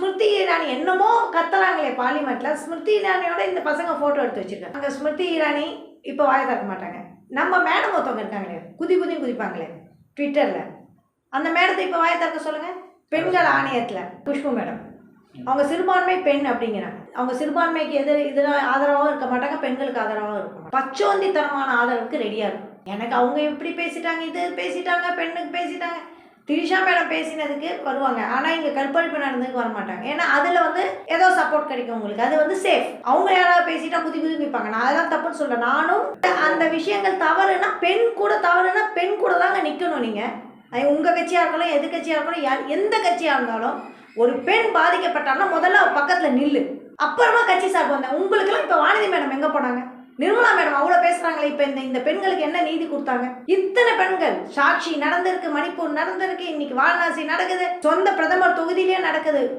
ஸ்மிருதி இரானி என்னமோ கத்துறாங்களே பார்லிமெண்ட்ல ஸ்மிருதி இரானியோட இந்த பசங்க போட்டோ எடுத்து வச்சிருக்காங்க. அங்க ஸ்மிருதி இரானி இப்போ வாய திறக்க மாட்டாங்க. நம்ம மேடம் ஒருத்தவங்க இருக்காங்களே குதி குதி குதிப்பாங்களே ட்விட்டர்ல அந்த மேடத்தை இப்போ வாய திறக்க சொல்லுங்க. பெண்கள் ஆணையத்துல குஷ்பு மேடம் அவங்க சிறுபான்மை பெண் அப்படிங்கிறாங்க. அவங்க சிறுபான்மைக்கு எது இதெல்லாம் ஆதரவாகவும் இருக்க மாட்டாங்க பெண்களுக்கு ஆதரவாகவும் இருக்கும் பச்சோந்தித்தனமான ஆதரவுக்கு ரெடியாக இருக்கும். எனக்கு அவங்க எப்படி பேசிட்டாங்க இது பேசிட்டாங்க பெண்ணுக்கு பேசிட்டாங்க. திரிஷா மேடம் பேசினதுக்கு வருவாங்க. ஆனால் இங்கே கற்பழிப்பு நடந்ததுக்கு வர மாட்டாங்க ஏன்னா அதில் வந்து ஏதோ சப்போர்ட் கிடைக்கும் உங்களுக்கு. அது வந்து சேஃப் அவங்க யாராவது பேசிட்டா குதி குதி நிற்பாங்க நான் அதெல்லாம் தப்புன்னு சொல்கிறேன் நானும் அந்த விஷயங்கள் தவறுனா பெண் கூட தவறுனா பெண் கூட தாங்க நிற்கணும் நீங்கள் அது உங்கள் கட்சியாக இருக்கணும் எது கட்சியாக இருக்கணும் யார் எந்த கட்சியாக இருந்தாலும் ஒரு பெண் பாதிக்கப்பட்டான்னா முதல்ல பக்கத்தில் நில்லு. அப்புறமா கட்சி சார்பு வந்தேன். உங்களுக்கெல்லாம் இப்போ வானதி மேடம் எங்கே போனாங்க? நிர்மலா மேடம் அவ்வளோ பேசுறாங்களே இப்ப இந்த இந்த பெண்களுக்கு என்ன நீதி கொடுத்தாங்க? இத்தனை பெண்கள் சாட்சி நடந்திருக்கு மணிப்பூர் நடந்திருக்கு இன்னைக்கு வாரணாசி நடக்குது சொந்த பிரதமர் தொகுதியிலே நடக்குது.